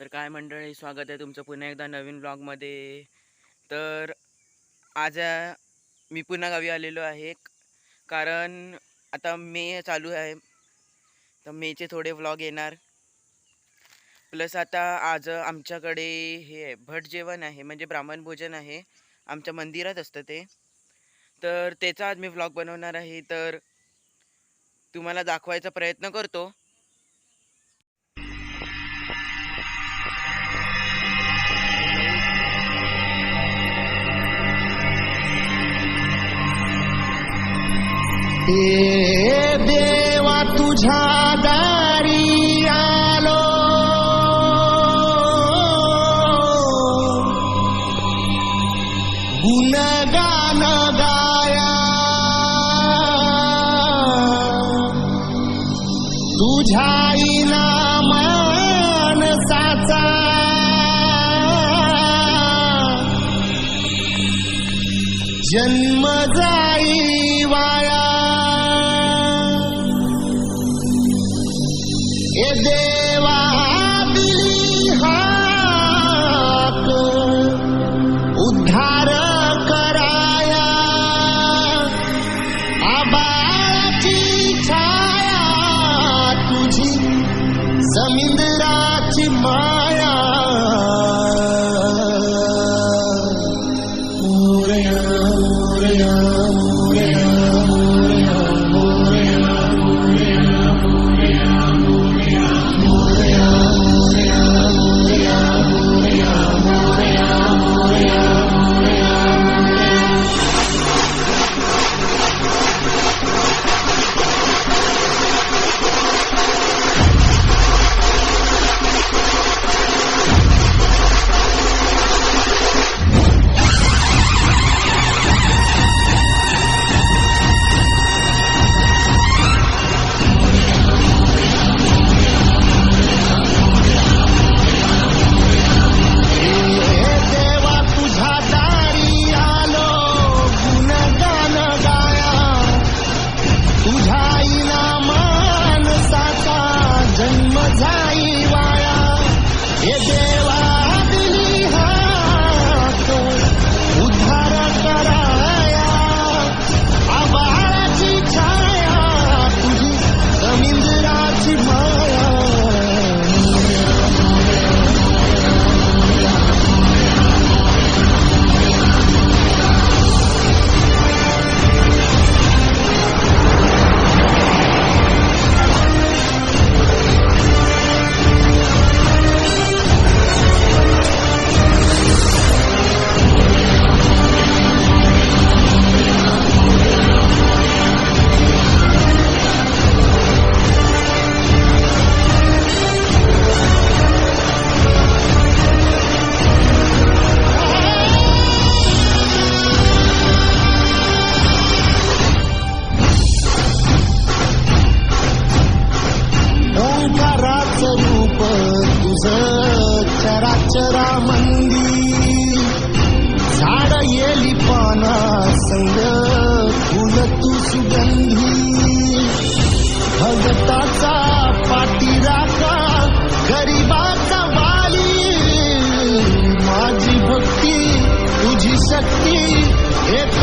तर काय मंडळी स्वागत आहे तुमचं पुन्हा एकदा नवीन ब्लॉगमध्ये तर आज मी पुन्हा गावी आलेलो आहे. कारण आता मे चालू आहे. तर मेचे थोडे व्लॉग येणार. प्लस आता आज आमच्याकडे हे आहे भट जेवण आहे म्हणजे ब्राह्मण भोजन आहे. आमच्या मंदिरात असतं ते. तर त्याचा आज मी व्लॉग बनवणार आहे. तर तुम्हाला दाखवायचा प्रयत्न करतो. हे देवा तुझ्या दारी आलो. गुणगान गाया. तुझ्या मानसाचा जन्म Amindirachi Ma. तुझं चराचरा मंदी झाड येली पाना संग फुल तू सुगंधी. भगताचा पाठीराखा गरीबाचा वाली. माझी भक्ती तुझी शक्ती एक